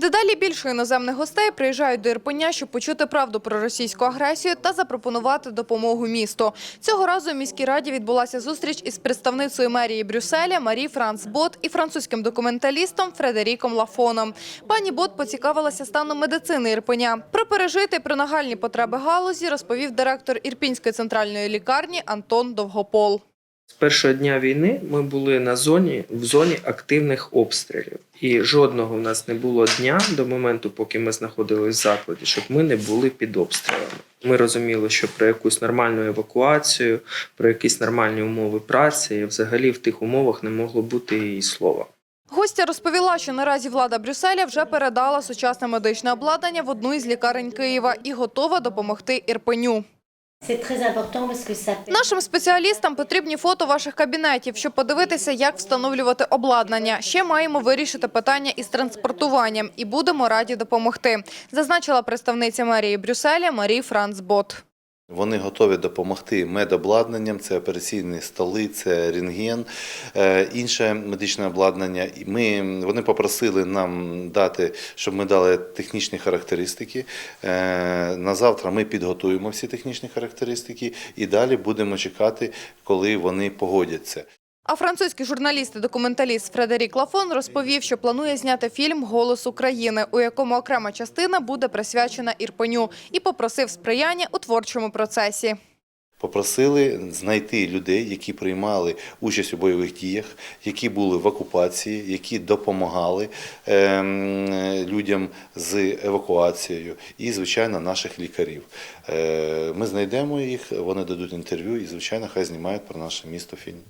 Дедалі більше іноземних гостей приїжджають до Ірпеня, щоб почути правду про російську агресію та запропонувати допомогу місту. Цього разу у міській раді відбулася зустріч із представницею мерії Брюсселя Марі Франц Бот і французьким документалістом Фредеріком Лафоном. Пані Бот поцікавилася станом медицини Ірпеня. Про пережити про нагальні потреби галузі розповів директор Ірпінської центральної лікарні Антон Довгопол. З першого дня війни ми були на зоні в зоні активних обстрілів, і жодного в нас не було дня до моменту, поки ми знаходились в закладі, щоб ми не були під обстрілами. Ми розуміли, що про якусь нормальну евакуацію, про якісь нормальні умови праці, взагалі в тих умовах не могло бути і слова. Гостя розповіла, що наразі влада Брюсселя вже передала сучасне медичне обладнання в одну із лікарень Києва і готова допомогти Ірпеню. Нашим спеціалістам потрібні фото ваших кабінетів, щоб подивитися, як встановлювати обладнання. Ще маємо вирішити питання із транспортуванням і будемо раді допомогти, зазначила представниця мерії Брюсселя Марі Франц Бот. Вони готові допомогти медобладнанням, це операційні столи, це рентген, е, інше медичне обладнання. Ми, вони попросили нам дати, щоб ми дали технічні характеристики. Е, На завтра ми підготуємо всі технічні характеристики і далі будемо чекати, коли вони погодяться. А французький журналіст і документаліст Фредерік Лафон розповів, що планує зняти фільм Голос України, у якому окрема частина буде присвячена Ірпеню, і попросив сприяння у творчому процесі. Попросили знайти людей, які приймали участь у бойових діях, які були в окупації, які допомагали ем, людям з евакуацією, і, звичайно, наших лікарів. Е, Ми знайдемо їх, вони дадуть інтерв'ю і, звичайно, хай знімають про наше місто фільм.